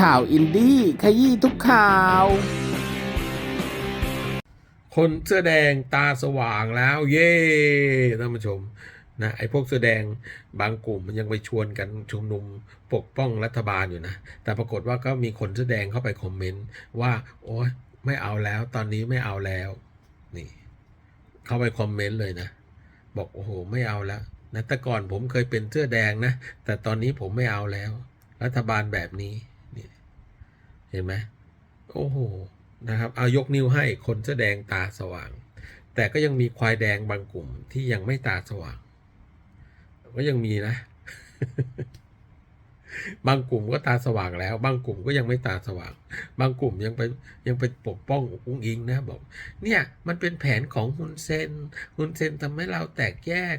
ข่าวอินดี้ขยี้ทุกข่าว คนเสื้อแดงตาสว่างแล้วเย้ท่านผู้ชมนะไอ้พวกเสื้อแดงบางกลุ่มมันยังไปชวนกันชุมนุมปกป้องรัฐบาลอยู่นะ แต่ปรากฏว่าก็มีคนเสื้อแดงเข้าไปคอมเมนต์ว่า โอ๊ยไม่เอาแล้วตอนนี้ไม่เอาแล้วนี่เข้าไปคอมเมนต์เลยนะ บอกโอ้โหไม่เอาแล้วนะแต่ก่อนผมเคยเป็นเสื้อแดงนะ แต่ตอนนี้ผมไม่เอาแล้ว รัฐบาลแบบนี้ เห็นไหมโอ้โหนะครับเอายกนิ้วให้คนเสื้อแดงตาสว่าง แต่ก็ยังมีควายแดงบางกลุ่มที่ยังไม่ตาสว่าง ก็ยังมีนะ บางกลุ่มก็ตาสว่างแล้ว บางกลุ่มก็ยังไม่ตาสว่าง บางกลุ่มยังไปยังไปปกป้องอุ้งอิงนะบอก เนี่ยมันเป็นแผนของฮุนเซนฮุนเซนทำให้เราแตกแยก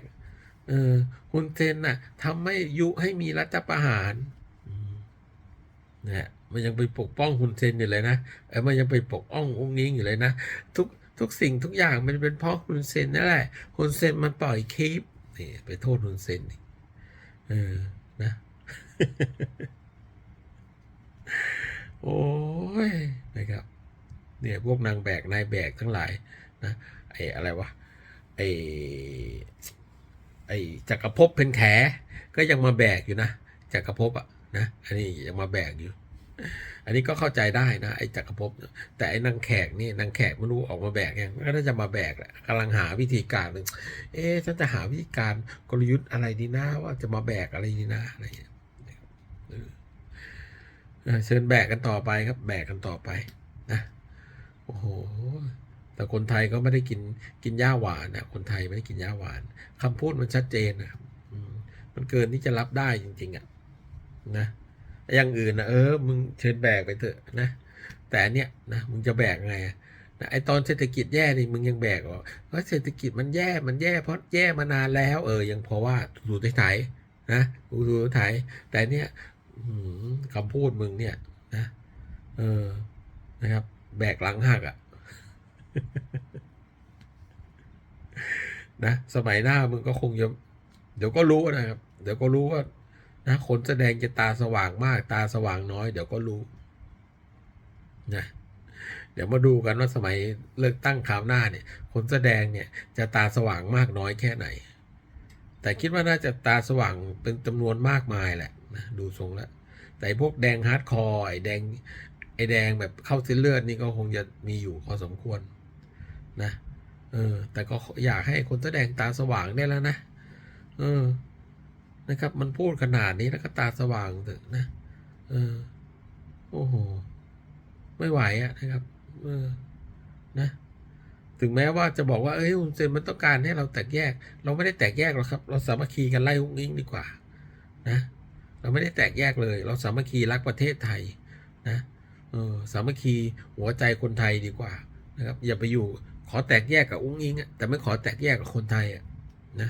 เออฮุนเซนน่ะทำให้ยุให้มีรัฐประหารนี่ย มันยังไปปกป้องฮุนเซนอยู่เลยนะเออมันยังไปปกป้องอุ้งอิงอยู่เลยนะ ทุกทุกสิ่งทุกอย่างมันเป็นเพราะฮุนเซนนั่นแหละฮุนเซนมันปล่อยคลิปนี่ไปโทษฮุนเซนอีกเออนะโอ้ยนะครับ เนี่ยพวกนางแบกนายแบกทั้งหลายนะไอ้อะไรวะไอ้ไอ้จักรภพเป็นแขก็ยังมาแบกอยู่นะจักรภพอะนะอันนี้ยังมาแบกอยู่ อันนี้ก็เข้าใจได้นะไอ้จักรภพแต่ไอ้นางแขกนี่นางแขกไม่รู้ออกมาแบกยังก็น่าจะมาแบกแหละกำลังหาวิธีการหนึ่งเอ๊ะฉันจะหาวิธีการกลยุทธ์อะไรดีนะว่าจะมาแบกอะไรดีนะอะไรอย่างเงี้ยเชิญแบกกันต่อไปครับแบกกันต่อไปนะโอ้โหแต่คนไทยก็ไม่ได้กินกินหญ้าหวานนะคนไทยไม่ได้กินหญ้าหวานคำพูดมันชัดเจนนะมมันเกินที่จะรับได้จริง ๆอะนะ อย่างอื่นนะเออมึงเชิญแบกไปเถอะนะ แต่เนี้ยนะมึงจะแบกไงนะไอตอนเศรษฐกิจแย่นี่มึงยังแบกเหรอเพราะเศรษฐกิจมันแย่มันแย่เพราะแย่มานานแล้วเออยังพอว่าดูไถๆนะดูดูไถแต่เนี้ยคำพูดมึงเนี่ยนะเออนะครับ แบกหลังหักอะ่ะนะสมัยหน้ามึงก็คงจะเดี๋ยวก็รู้นะครับ เดี๋ยวก็รู้ว่า นะคนแสดงจะตาสว่างมาก ตาสว่างน้อย เดี๋ยวก็รู้นะเดี๋ยวมาดูกันว่าสมัยเลือกตั้งคราวหน้าเนี่ย คนแสดงเนี่ยจะตาสว่างมากน้อยแค่ไหน แต่คิดว่าน่าจะตาสว่างเป็นจำนวนมากมายแหละนะดูทรงแล้วแต่พวกแดงฮาร์ดคอร์ไอ้แดงไอแดงแบบเข้าเส้นเลือดนี่ก็คงจะมีอยู่พอสมควรนะเออแต่ก็อยากให้คนแสดงตาสว่างได้แล้วนะ เออ นะครับ มันพูดขนาดนี้แล้วก็ตาสว่างเถอะนะเออโอ้โห ไม่ไหวอะนะครับ เออ นะ ถึงแม้ว่าจะบอกว่า เอ้ยฮุนเซนมันต้องการให้เราแตกแยก เราไม่ได้แตกแยกหรอกครับ เราสามัคคีกันไล่ฮุงอิงดีกว่า นะ เราไม่ได้แตกแยกเลย เราสามัคคีรักประเทศไทย นะ เออ สามัคคีหัวใจคนไทยดีกว่า นะครับ อย่าไปอยู่ ขอแตกแยกกับอุ้งอิงอะแต่ไม่ขอแตกแยกกับคนไทยอะนะ